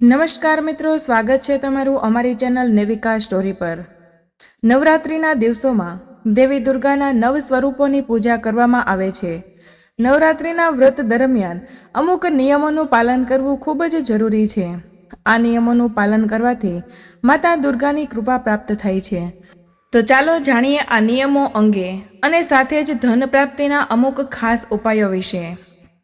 નમસ્કાર મિત્રો, સ્વાગત છે તમારું અમારી ચેનલ નેવિકા સ્ટોરી પર. નવરાત્રિના દિવસોમાં દેવી દુર્ગાના નવ સ્વરૂપોની પૂજા કરવામાં આવે છે. નવરાત્રિના વ્રત દરમિયાન અમુક નિયમોનું પાલન કરવું ખૂબ જ જરૂરી છે. આ નિયમોનું પાલન કરવાથી માતા દુર્ગાની કૃપા પ્રાપ્ત થાય છે. તો ચાલો જાણીએ આ નિયમો અંગે અને સાથે જ ધન પ્રાપ્તિના અમુક ખાસ ઉપાયો વિશે.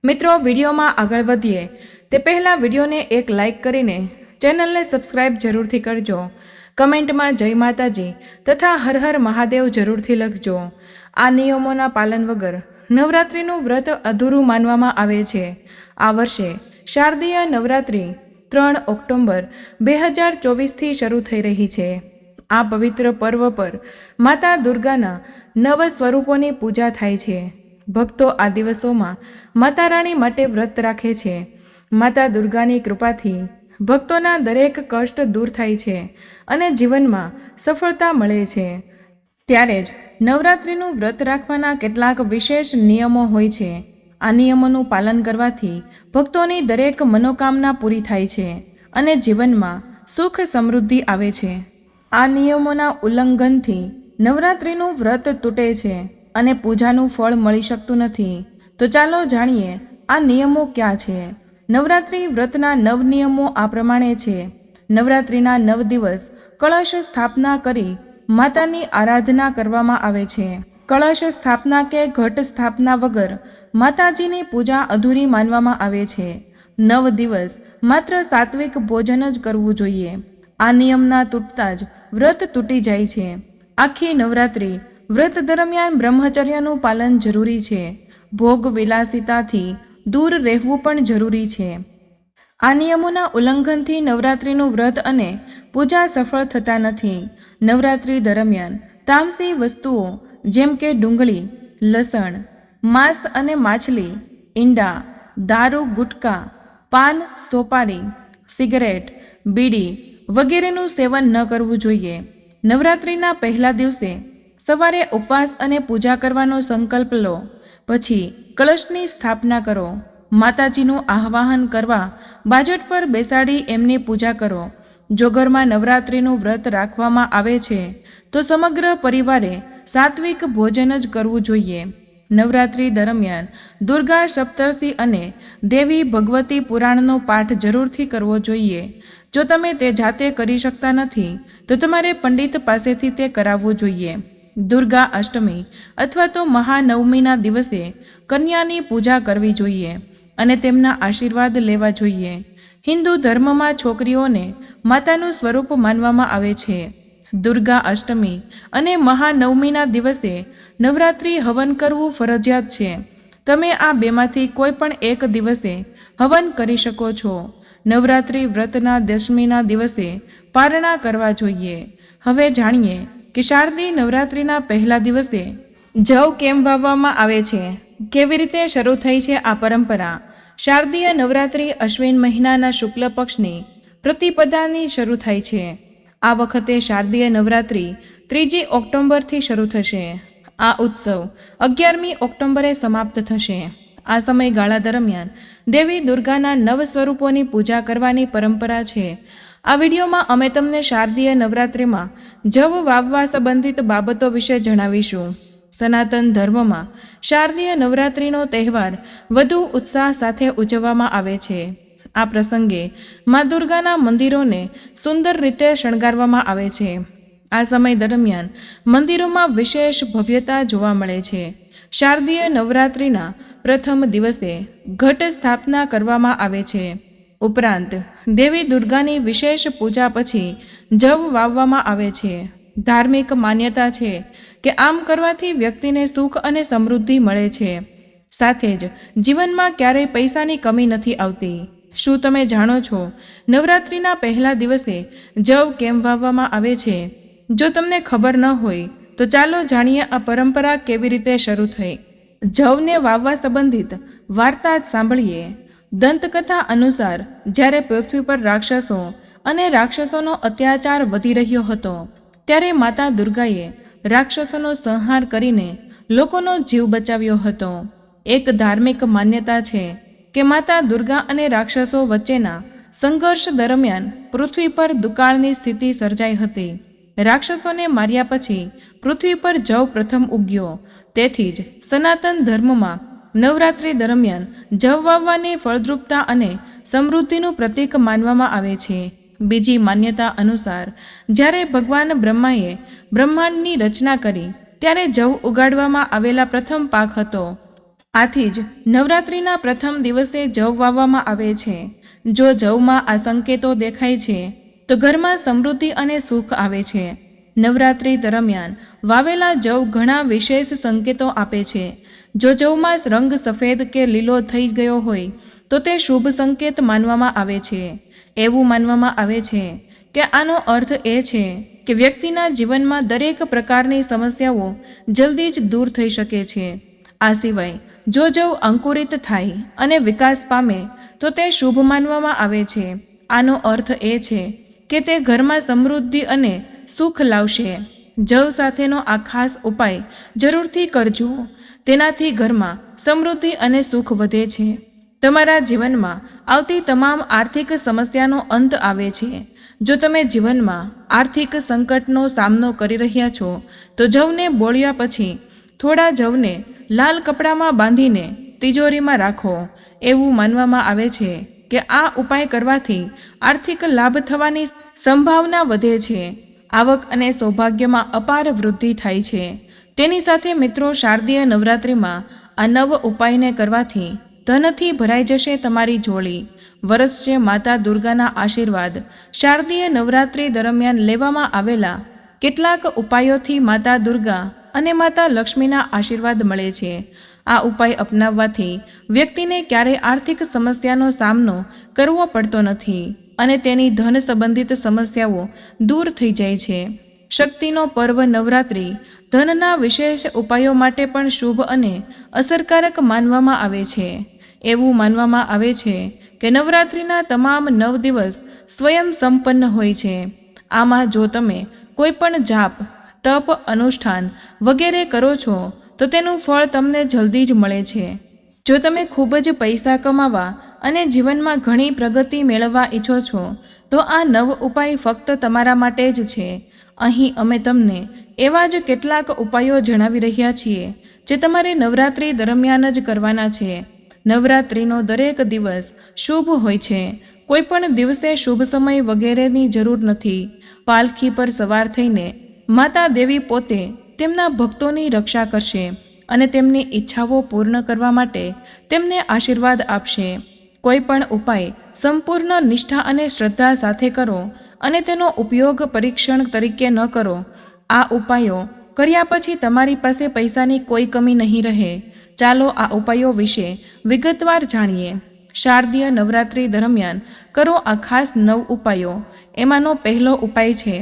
મિત્રો, વિડીયોમાં આગળ વધીએ તે પહેલાં વિડીયોને એક લાઇક કરીને ચેનલને સબસ્ક્રાઇબ જરૂરથી કરજો. કમેન્ટમાં જય માતાજી તથા હર હર મહાદેવ જરૂરથી લખજો. આ નિયમોના પાલન વગર નવરાત્રિનું વ્રત અધૂરું માનવામાં આવે છે. આ વર્ષે શારદીય નવરાત્રિ ત્રણ ઓક્ટોબર બે હજાર ચોવીસથી શરૂ થઈ રહી છે. આ પવિત્ર પર્વ પર માતા દુર્ગાના નવ સ્વરૂપોની પૂજા થાય છે. ભક્તો આ દિવસોમાં માતા રાણી માટે વ્રત રાખે છે. માતા દુર્ગાની કૃપાથી ભક્તોના દરેક કષ્ટ દૂર થાય છે અને જીવનમાં સફળતા મળે છે. ત્યારે જ નવરાત્રિનું વ્રત રાખવાના કેટલાક વિશેષ નિયમો હોય છે. આ નિયમોનું પાલન કરવાથી ભક્તોની દરેક મનોકામના પૂરી થાય છે અને જીવનમાં સુખ સમૃદ્ધિ આવે છે. આ નિયમોના ઉલ્લંઘનથી નવરાત્રિનું વ્રત તૂટે છે અને પૂજાનું ફળ મળી શકતું નથી. તો ચાલો જાણીએ આ નિયમો ક્યાં છે. નવરાત્રિ વ્રતના નવ નિયમો આ પ્રમાણે છે. નવરાત્રિના નવ દિવસ કળશ સ્થાપના કરી માતાની આરાધના કરવામાં આવે છે. કળશ સ્થાપના કે ઘટ સ્થાપના વગર માતાજીની પૂજા અધૂરી માનવામાં આવે છે. નવ દિવસ માત્ર સાત્વિક ભોજન જ કરવું જોઈએ. આ નિયમના તૂટતા જ વ્રત તૂટી જાય છે. આખી નવરાત્રિ વ્રત દરમિયાન બ્રહ્મચર્યનું પાલન જરૂરી છે. ભોગ વિલાસિતાથી દૂર રહેવું પણ જરૂરી છે. આ નિયમોના ઉલ્લંઘનથી નવરાત્રિનું વ્રત અને પૂજા સફળ થતા નથી. નવરાત્રિ દરમિયાન તામસી વસ્તુઓ જેમ કે ડુંગળી, લસણ, માંસ અને માછલી, ઈંડા, દારૂ, ગુટકા, પાન, સોપારી, સિગરેટ, બીડી વગેરેનું સેવન ન કરવું જોઈએ. નવરાત્રિના પહેલા દિવસે સવારે ઉપવાસ અને પૂજા કરવાનો સંકલ્પ લો. પછી કળશની સ્થાપના કરો, માતાજીનું આહ્વાહન કરવા, બાજટ પર બેસાડી એમની પૂજા કરો. જો ઘરમાં નવરાત્રિનું વ્રત રાખવામાં આવે છે, તો સમગ્ર પરિવારે સાત્વિક ભોજન જ કરવું જોઈએ. નવરાત્રિ દરમિયાન દુર્ગા સપ્તર્ષિ અને દેવી ભગવતી પુરાણનો પાઠ જરૂરથી કરવો જોઈએ. જો તમે તે જાતે કરી શકતા નથી, તો તમારે પંડિત પાસેથી તે કરાવવું જોઈએ. દુર્ગા અષ્ટમી અથવા તો મહાનવમીના દિવસે કન્યાની પૂજા કરવી જોઈએ અને તેમના આશીર્વાદ લેવા જોઈએ. હિન્દુ ધર્મમાં છોકરીઓને માતાનું સ્વરૂપ માનવામાં આવે છે. દુર્ગા અષ્ટમી અને મહાનવમીના દિવસે નવરાત્રિ હવન કરવું ફરજિયાત છે. તમે આ બેમાંથી કોઈ પણ એક દિવસે હવન કરી શકો છો. નવરાત્રિ વ્રતના દશમીના દિવસે પારણા કરવા જોઈએ. હવે જાણીએ કે શારદી નવરાત્રિના પહેલા દિવસે જવ કેમ વાવવામાં આવે છે? કેવી રીતે શરૂ થઈ છે આ પરંપરા? શારદીય નવરાત્રિ અશ્વિન મહિનાના શુક્લ પક્ષની પ્રતિપદાની શરૂ થાય છે. આ વખતે શારદીય નવરાત્રિ ત્રીજી ઓક્ટોબરથી શરૂ થશે. આ ઉત્સવ અગિયારમી ઓક્ટોબરે સમાપ્ત થશે. આ સમયગાળા દરમિયાન દેવી દુર્ગાના નવ સ્વરૂપોની પૂજા કરવાની પરંપરા છે. આ વિડીયોમાં અમે તમને શારદીય નવરાત્રિમાં જવ વાવવા સંબંધિત બાબતો વિશે જણાવીશું. સનાતન ધર્મમાં શારદીય નવરાત્રિનો તહેવાર વધુ ઉત્સાહ સાથે ઉજવવામાં આવે છે. આ પ્રસંગે મા દુર્ગાના મંદિરોને સુંદર રીતે શણગારવામાં આવે છે. આ સમય દરમિયાન મંદિરોમાં વિશેષ ભવ્યતા જોવા મળે છે. શારદીય નવરાત્રિના પ્રથમ દિવસે ઘટ સ્થાપના કરવામાં આવે છે. ઉપરાંત દેવી દુર્ગાની વિશેષ પૂજા પછી જવ વાવવામાં આવે છે. ધાર્મિક માન્યતા છે કે આમ કરવાથી વ્યક્તિને સુખ અને સમૃદ્ધિ મળે છે. સાથે જ જીવનમાં ક્યારેય પૈસાની કમી નથી આવતી. શું તમે જાણો છો, નવરાત્રિના પહેલા દિવસે જવ કેમ વાવવામાં આવે છે? જો તમને ખબર ન હોય, તો ચાલો જાણીએ આ પરંપરા કેવી રીતે શરૂ થઈ. જવને વાવવા સંબંધિત વાર્તા જ સાંભળીએ. દંતકથા અનુસાર, જ્યારે પૃથ્વી પર રાક્ષસો અને રાક્ષસોનો અત્યાચાર વધી રહ્યો હતો, ત્યારે માતા દુર્ગાએ રાક્ષસોનો સંહાર કરીને લોકોનો જીવ બચાવ્યો હતો. એક ધાર્મિક માન્યતા છે કે માતા દુર્ગા અને રાક્ષસો વચ્ચેના સંઘર્ષ દરમિયાન પૃથ્વી પર દુકાળની સ્થિતિ સર્જાઈ હતી. રાક્ષસોને માર્યા પછી પૃથ્વી પર જવ પ્રથમ ઉગ્યો. તેથી જ સનાતન ધર્મમાં નવરાત્રિ દરમિયાન જવ વાવવાની ફળદ્રુપતા અને સમૃદ્ધિનું પ્રતીક માનવામાં આવે છે. બીજી માન્યતા અનુસાર, જ્યારે ભગવાન બ્રહ્માએ બ્રહ્માંડની રચના કરી, ત્યારે જવ ઉગાડવામાં આવેલા પ્રથમ પાક હતો. આથી જ નવરાત્રિના પ્રથમ દિવસે જવ વાવવામાં આવે છે. જો જવમાં આ સંકેતો દેખાય છે, તો ઘરમાં સમૃદ્ધિ અને સુખ આવે છે. નવરાત્રિ દરમિયાન વાવેલા જવ ઘણા વિશેષ સંકેતો આપે છે. જો જવમાં રંગ સફેદ કે લીલો થઈ ગયો હોય, તો તે શુભ સંકેત માનવામાં આવે છે. એવું માનવામાં આવે છે કે આનો અર્થ એ છે કે વ્યક્તિના જીવનમાં દરેક પ્રકારની સમસ્યાઓ જલ્દી જ દૂર થઈ શકે છે. આ સિવાય, જો જવ અંકુરિત થાય અને વિકાસ પામે, તો તે શુભ માનવામાં આવે છે. આનો અર્થ એ છે કે તે ઘરમાં સમૃદ્ધિ અને સુખ લાવશે. જવ સાથેનો આ ખાસ ઉપાય જરૂરથી કરજો. તેનાથી ઘરમાં સમૃદ્ધિ અને સુખ વધે છે. તમારા જીવનમાં આવતી તમામ આર્થિક સમસ્યાનો અંત આવે છે. જો તમે જીવનમાં આર્થિક સંકટનો સામનો કરી રહ્યા છો, તો જવને બોળ્યા પછી થોડા જવને લાલ કપડામાં બાંધીને તિજોરીમાં રાખો. એવું માનવામાં આવે છે કે આ ઉપાય કરવાથી આર્થિક લાભ થવાની સંભાવના વધે છે. આવક અને સૌભાગ્યમાં અપાર વૃદ્ધિ થાય છે. તેની સાથે મિત્રો શારદીય નવરાત્રિમાં આ નવ ઉપાયને કરવાથી ધનથી ભરાઈ જશે તમારી જોડી. વરસશે માતા દુર્ગાના આશીર્વાદ શારદીય નવરાત્રિ દરમિયાન લેવામાં આવેલા કેટલાક ઉપાયોથી માતા દુર્ગા અને માતા લક્ષ્મીના આશીર્વાદ મળે છે. આ ઉપાય અપનાવવાથી વ્યક્તિને ક્યારેય આર્થિક સમસ્યાનો સામનો કરવો પડતો નથી અને તેની ધન સંબંધિત સમસ્યાઓ દૂર થઈ જાય છે. શક્તિનો પર્વ નવરાત્રિ ધનના વિશેષ ઉપાયો માટે પણ શુભ અને અસરકારક માનવામાં આવે છે. એવું માનવામાં આવે છે કે નવરાત્રિના તમામ નવ દિવસ સ્વયં સંપન્ન હોય છે. આમાં જો તમે કોઈ પણ જાપ, તપ, અનુષ્ઠાન વગેરે કરો છો, તો તેનું ફળ તમને જલ્દી જ મળે છે. જો તમે ખૂબ જ પૈસા કમાવા અને જીવનમાં ઘણી પ્રગતિ મેળવવા ઈચ્છો છો, તો આ નવ ઉપાય ફક્ત તમારા માટે જ છે. અહીં અમે તમને એવા જ કેટલાક ઉપાયો જણાવી રહ્યા છીએ, જે તમારે નવરાત્રિ દરમિયાન જ કરવાના છે. નવરાત્રિનો દરેક દિવસ શુભ હોય છે. કોઈ પણ દિવસે શુભ સમય વગેરેની જરૂર નથી. પાલખી પર સવાર થઈને માતા દેવી પોતે તેમના ભક્તોની રક્ષા કરશે અને તેમની ઈચ્છાઓ પૂર્ણ કરવા માટે તેમને આશીર્વાદ આપશે. કોઈ પણ ઉપાય સંપૂર્ણ નિષ્ઠા અને શ્રદ્ધા સાથે કરો અને તેનો ઉપયોગ પરીક્ષણ તરીકે ન કરો. આ ઉપાયો કર્યા પછી તમારી પાસે પૈસાની કોઈ કમી નહીં રહે. ચાલો આ ઉપાયો વિશે વિગતવાર જાણીએ. શારદીય નવરાત્રિ દરમિયાન કરો આ ખાસ નવ ઉપાયો. એમાંનો પહેલો ઉપાય છે,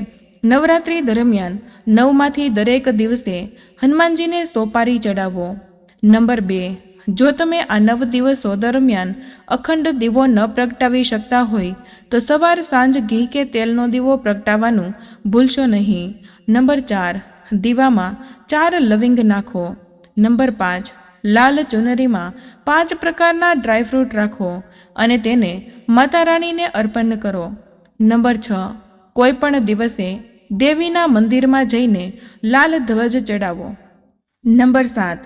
નવરાત્રિ દરમિયાન નવમાંથી દરેક દિવસે હનુમાનજીને સોપારી ચડાવો નંબર બે જો તમે આ નવ દિવસો દરમિયાન અખંડ દીવો ન પ્રગટાવી શકતા હોય, તો સવાર સાંજ ઘી કે તેલનો દીવો પ્રગટાવવાનું ભૂલશો નહીં. નંબર ચાર, દીવામાં ચાર લવિંગ નાખો. નંબર પાંચ, લાલ ચુનરીમાં પાંચ પ્રકારના ડ્રાયફ્રૂટ રાખો અને તેને માતા રાણીને અર્પણ કરો. નંબર છ કોઈ પણ દિવસે દેવીના મંદિરમાં જઈને લાલ ધ્વજ ચડાવો. નંબર સાત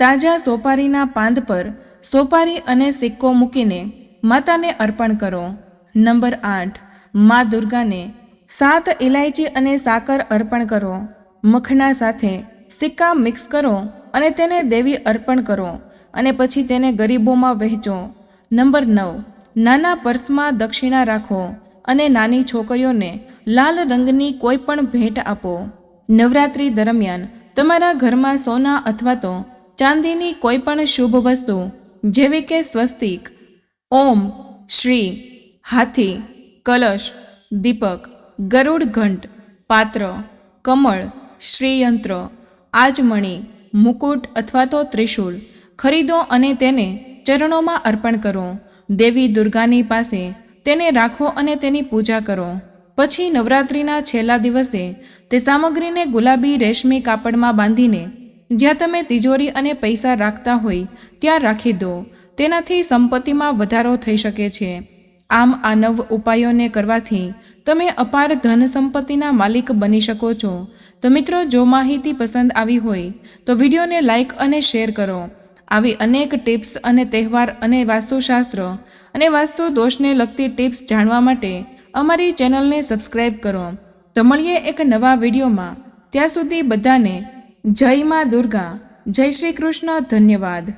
તાજા સોપારીના પાંદ પર સોપારી અને સિક્કો મૂકીને માતાને અર્પણ કરો. નંબર આઠ, મા દુર્ગાને સાત ઇલાયચી અને સાકર અર્પણ કરો. મખના સાથે સિક્કા મિક્સ કરો અને તેને દેવી અર્પણ કરો અને પછી તેને ગરીબોમાં વહેંચો. નંબર નવ, નાના પર્સમાં દક્ષિણા રાખો અને નાની છોકરીઓને લાલ રંગની કોઈ પણ ભેટ આપો. નવરાત્રિ દરમિયાન તમારા ઘરમાં સોના અથવા તો ચાંદીની કોઈ પણ શુભ વસ્તુ, જેવી કે સ્વસ્તિક, ઓમ, શ્રી, હાથી, કલશ, દીપક, ગરુડ ઘંટ, પાત્ર, કમળ, શ્રીયંત્ર, આજમણી, મુકુટ અથવા તો ત્રિશૂળ, ખરીદો અને તેને ચરણોમાં અર્પણ કરો. દેવી દુર્ગાની પાસે તેને રાખો અને તેની પૂજા કરો. પછી નવરાત્રિના છેલ્લા દિવસે તે સામગ્રીને ગુલાબી રેશમી કાપડમાં બાંધીને જ્યાં તમે તિજોરી અને પૈસા રાખતા હોય, ત્યાં રાખી દો. તેનાથી સંપત્તિમાં વધારો થઈ શકે છે. આમ આ નવ ઉપાયોને કરવાથી તમે અપાર ધન સંપત્તિના માલિક બની શકો છો. તો મિત્રો, જો માહિતી પસંદ આવી હોય, તો વિડીયોને લાઈક અને શેર કરો. આવી અનેક ટિપ્સ અને તહેવાર અને વાસ્તુશાસ્ત્ર અને વાસ્તુ દોષને લગતી ટિપ્સ જાણવા માટે અમારી ચેનલને સબસ્ક્રાઈબ કરો. તો મળીએ એક નવા વિડીયોમાં. ત્યાં સુધી બધાને જય મા દુર્ગા જય શ્રી કૃષ્ણ ધન્યવાદ.